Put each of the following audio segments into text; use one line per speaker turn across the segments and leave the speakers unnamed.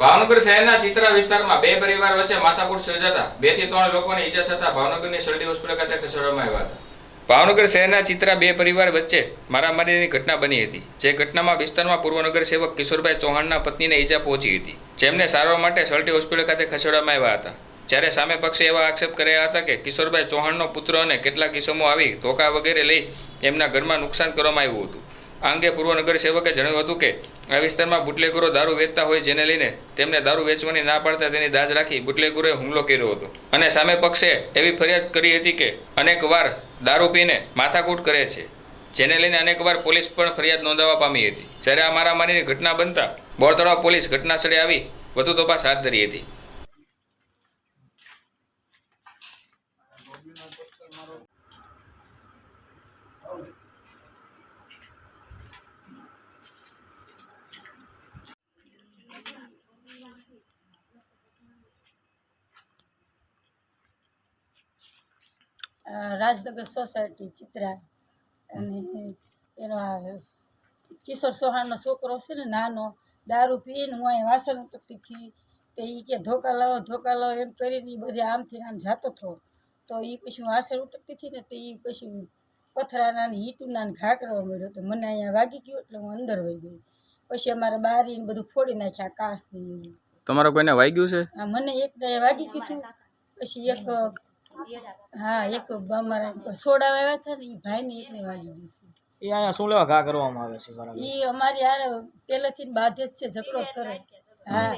ભાવનગર શહેરના ચિત્રા વિસ્તારમાં બે પરિવાર વચ્ચે માથાકૂટ સર્જાતા બેથી ત્રણ લોકોને ઈજા થતા ભાવનગરની શરડી હોસ્પિટલ ખાતે ખસેડવામાં આવ્યા હતા. ભાવનગર શહેરના ચિત્રા બે પરિવાર વચ્ચે મારામારીની ઘટના બની હતી, જે ઘટનામાં વિસ્તારમાં પૂર્વ નગર સેવક કિશોરભાઈ ચૌહાણના પત્નીને ઈજા પહોંચી હતી, જેમને સારવાર માટે સલટી હોસ્પિટલ ખાતે ખસેડવામાં આવ્યા હતા. જ્યારે સામે પક્ષે એવા આક્ષેપ કર્યા હતા કે કિશોરભાઈ ચૌહાણનો પુત્ર અને કેટલાક કિસ્સોમો આવી ધોકા વગેરે લઈ એમના ઘરમાં નુકસાન કરવામાં આવ્યું હતું. આ અંગે પૂર્વ નગર સેવકે જણાવ્યું હતું કે આ વિસ્તારમાં બુટલેગુરો દારૂ વેચતા હોય જેને લઈને તેમને દારૂ વેચવાની ના પાડતા તેની દાજ રાખી બુટલેગરોએ હુમલો કર્યો હતો. અને સામે પક્ષે એવી ફરિયાદ કરી હતી કે અનેકવાર દારૂ પીને માથાકૂટ કરે છે, જેને લઈને અનેકવાર પોલીસ પણ ફરિયાદ નોંધાવવા પામી હતી. જ્યારે આ મારામારીની ઘટના બનતા બોરતળાવ પોલીસ ઘટના સ્થળે આવી વધુ તપાસ હાથ ધરી હતી.
રાજનગર સોસાયટી ચિત્રા અને એનો કિશોર સોહાણનો છોકરો છે ને નાનો દારૂ પીને હું અહીં વાસણ હતી તે એ કે ધોકા લાવો ધોકા લાવો એમ કરીને એ બધે આમથી આમ જાતો હતો તો એ પછી હું વાસણ ઉટકતી ને તે એ પછી પથરાના ને હીટુના ને ઘા કરવા મળ્યો તો મને અહીંયા વાગી ગયું એટલે હું અંદર વહી ગઈ. પછી અમારે બારીને બધું ફોડી નાખ્યા કાશ ને એવું
તમારો કોઈને વાગ્યું છે?
મને એક વાગી ગયું પછી એક હા એક અમારા સોડા આવ્યા હતા ને એ ભાઈને એકને ગઈ છે.
એ અહીંયા શું લેવા ઘા કરવામાં આવે છે બરાબર?
એ અમારી યાર પહેલેથી બાધે જ છે ઝઘડો કરે. હા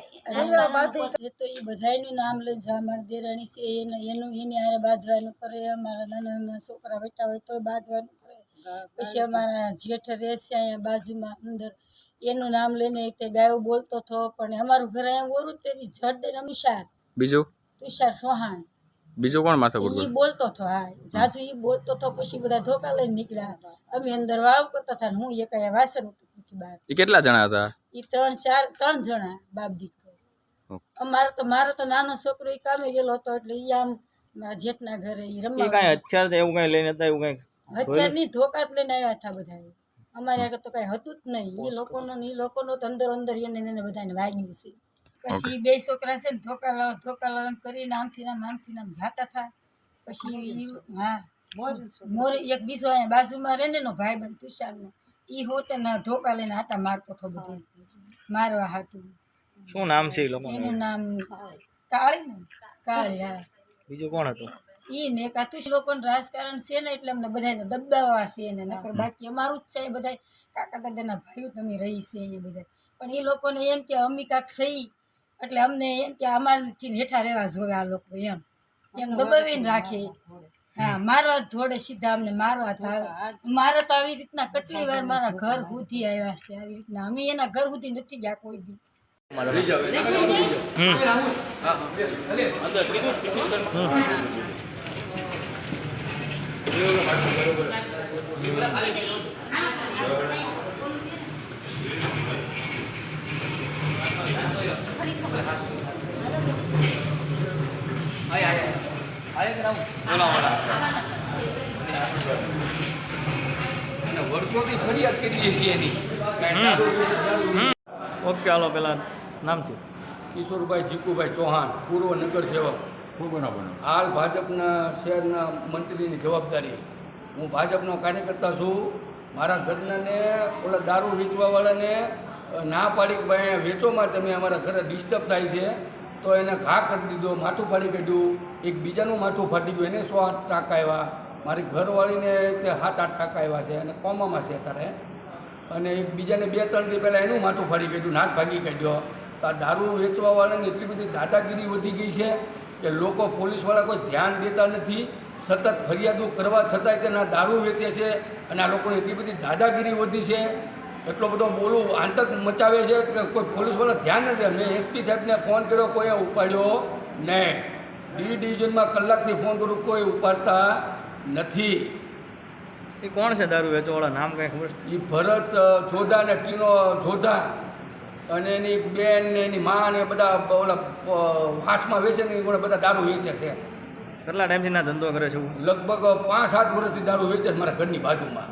એ તો એ બધાયનું નામ લઈને જા અમારી દેરાણી છે એને એનું એની હારે બાંધવાનું કરે અમારા નાના નાના છોકરા બેઠા હોય તો બાંધવાનું કરે. પછી અમારા જેઠ રહે છે અહીંયા બાજુમાં અંદર. એનું નામ લઈને એક ગાયો બોલતો હતો પણ અમારું ઘર અહીંયા ઓરું તેની જડ અમીશાર.
બીજું?
તુષાર સોહાણ
બીજું કોણ માથાકૂટ
ઈ બોલતો હતો હા જાજુ ઈ બોલતો હતો પછી બધા ધોકા લઈને નીકળ્યા અમે અંદર વાવ કરતા હતા હું એક વાસણ ઉપરથી બહાર
એ કેટલા જણા હતા?
ઈ ત્રણ ચાર ત્રણ જણા બાપ દીકરો. અમારે તો મારો તો નાનો છોકરો ઈ કામે ગયેલો હતો એટલે ઈ આમ જેઠના ઘરે ઈ
એ
રમવા
કાંઈ કે એવું કાંઈ લઈને હતા એવું કાંઈ
અત્યારની ધોકા જ લઈને આવ્યા હતા બધા અમારે આગળ તો કઈ હતું જ નહીં. એ લોકોનો એ ઈ લોકોનો તો અંદર અંદર એને ને એને બધાને વાગ્યું છે. પછી બે છોકરા છે ને ધોકા લાવો ધોકા લાવો કરીને આમથી આમ આમથી આમ જાતા થા. પછી હા મોર એક બીજો અહીંયા બાજુમાં રહે ને એનો ભાઈ બંધ તુષારનો. ઈ હોતે ને ધોકા લઈને આટા મારતો હતો બધો. મારવા હાટું.
શું નામ છે એ
એનું નામ કાળી. ને? કાળી હા.
બીજું કોણ હતું?
ઈ ને લોકો લોકોનું રાજકારણ છે ને એટલે અમને બધાને દબાવવા છે ને નકર બાકી અમારું જ છે એ બધા કાકા દાદાના ભાઈઓ તમે રહી છે અહીંયા બધા પણ એ લોકોને એમ કે અમી કાક સહી એટલે અમને એમ કે અમારાથી હેઠા રહેવા જોવે આ લોકો એમ. એમ દબાવીને રાખે. હા મારવા ધોડે સીધા અમને મારવા ધાવે મારે તો આવી રીતના કેટલી વાર મારા ઘર સુધી આવ્યા છે આવી રીતના. અમે એના ઘર સુધી નથી ગયા કોઈ દી
વર્ષોથી ફરિયાદ કરીએ છીએ એની.
ઓકે હાલો પેલા નામ છે?
કિશોરભાઈ જીકુભાઈ ચૌહાણ પૂર્વ નગર સેવક. હાલ ભાજપના શહેરના મંત્રીની જવાબદારી. હું ભાજપનો કાર્યકર્તા છું. મારા ઘરનાને ઓલા દારૂ વેચવાવાળાને ના પાડી કે ભાઈ વેચોમાં તમે અમારા ઘરે ડિસ્ટર્બ થાય છે તો એને ઘા કરી દીધો માથું પાડી કાઢ્યું. એક બીજાનું માથું ફાટી ગયું. એને સો આઠ ટાંકા આવ્યા મારી ઘરવાળીને સાત આઠ ટાંકા આવ્યા છે અને કોમામાં છે અત્યારે. અને એકબીજાને બે ત્રણ દી પહેલાં એનું માથું ફાડી ગયું નાક ભાગી કાઢ્યો. તો આ દારૂ વેચવાવાળાની એટલી બધી દાદાગીરી વધી ગઈ છે કે લોકો પોલીસવાળા કોઈ ધ્યાન દેતા નથી. સતત ફરિયાદો કરવા છતાંય તેના દારૂ વેચે છે અને આ લોકોની એટલી બધી દાદાગીરી વધી છે. એટલો બધો બોલું આંતક મચાવે છે કે કોઈ પોલીસવાળા ધ્યાન નથી. મેં એસપી સાહેબને ફોન કર્યો કોઈએ ઉપાડ્યો નહીં. ડી ડિવિઝનમાં કલાકથી ફોન કરું કોઈ ઉપાડતા નથી.
એ કોણ છે દારૂ વેચવાળા નામ કાંઈ ખબર
એ ભરત જોધા ને ટીનો જોધા. અને એની બેન ને એની મા ને બધા ઓલા વાસમાં વેચે ને એ બધા દારૂ વેચે છે.
કેટલા ટાઈમથી ના ધંધો કરે છે
લગભગ પાંચ સાત વર્ષથી દારૂ વેચે છે મારા ઘરની બાજુમાં.